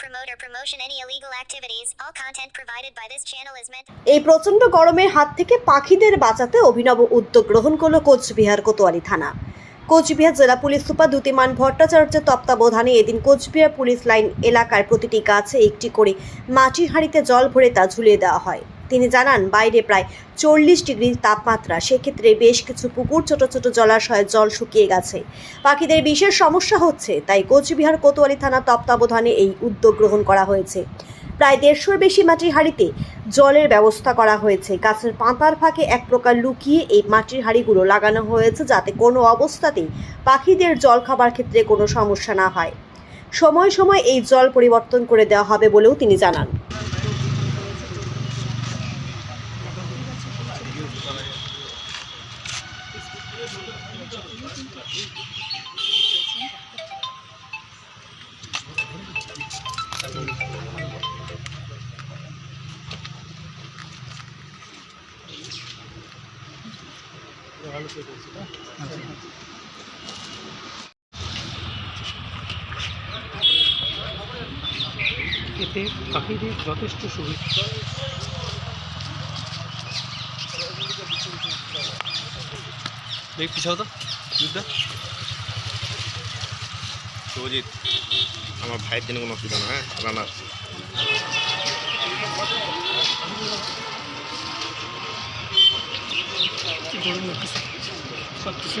promotion any illegal activities. All content provided by this channel is meant এই প্রচণ্ড গরমের হাত থেকে পাখিদের বাঁচাতে অভিনব উদ্যোগ গ্রহণ করল কোচবিহার কোতোয়ালি থানা কোচবিহার জেলা পুলিশ সুপার দ্যুতিমান ভট্টাচার্যের তত্ত্বাবধানে এদিন কোচবিহার পুলিশ লাইন এলাকার প্রতিটি গাছে একটি করে মাটির হাঁড়িতে জল ভরে তা ঝুলিয়ে দেওয়া হয় তিনি জানান, বাইরে প্রায় চল্লিশ ডিগ্রি তাপমাত্রা। সেক্ষেত্রে বেশ কিছু পুকুর, ছোট ছোট জলাশয়ের জল শুকিয়ে গেছে। পাখিদের বিশেষ সমস্যা হচ্ছে, তাই কোচবিহার কোতোয়ালি থানার তত্ত্বাবধানে এই উদ্যোগ গ্রহণ করা হয়েছে। প্রায় দেড়শোর বেশি মাটির হাঁড়িতে জলের ব্যবস্থা করা হয়েছে। গাছের পাতার ফাঁকে এক প্রকার লুকিয়ে এই মাটির হাঁড়িগুলো লাগানো হয়েছে যাতে কোনো অবস্থাতেই পাখিদের জল খাবার ক্ষেত্রে কোনো সমস্যা না হয়। সময় সময় এই জল পরিবর্তন করে দেওয়া হবে বলেও তিনি জানান। এতে পাখিদের যথেষ্ট সুবিধা। দেখ পিছাও তো যুদ্ধা শুভজিৎ আমার ভাইয়ের জন্য কোনো অসুবিধা না হ্যাঁ রানার সব কিছু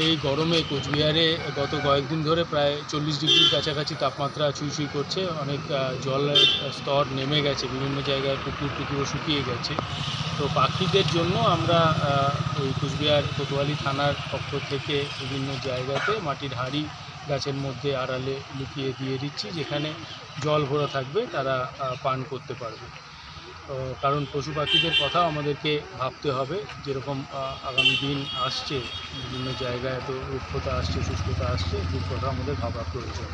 এই গরমে কোচবিহারে গত কয়েকদিন ধরে প্রায় চল্লিশ ডিগ্রির কাছাকাছি তাপমাত্রা ছুঁই ছুঁই করছে। অনেক জলের স্তর নেমে গেছে, বিভিন্ন জায়গায় পুকুর টুকুরও শুকিয়ে গেছে। তো পাখিদের জন্য আমরা ওই কোচবিহার কোতোয়ালি থানার পক্ষ থেকে বিভিন্ন জায়গাতে মাটির হাঁড়ি গাছের মধ্যে আড়ালে লুকিয়ে দিয়ে দিচ্ছি, যেখানে জল ভরা থাকবে, তারা পান করতে পারবে। কারণ পশু পাখিদের কথা আমাদেরকে ভাবতে হবে। যেরকম আগামী দিন আসছে, বিভিন্ন জায়গায় এত রুক্ষতা আসছে সুস্থতা আসছে কথা আমাদের ভাবা প্রয়োজন।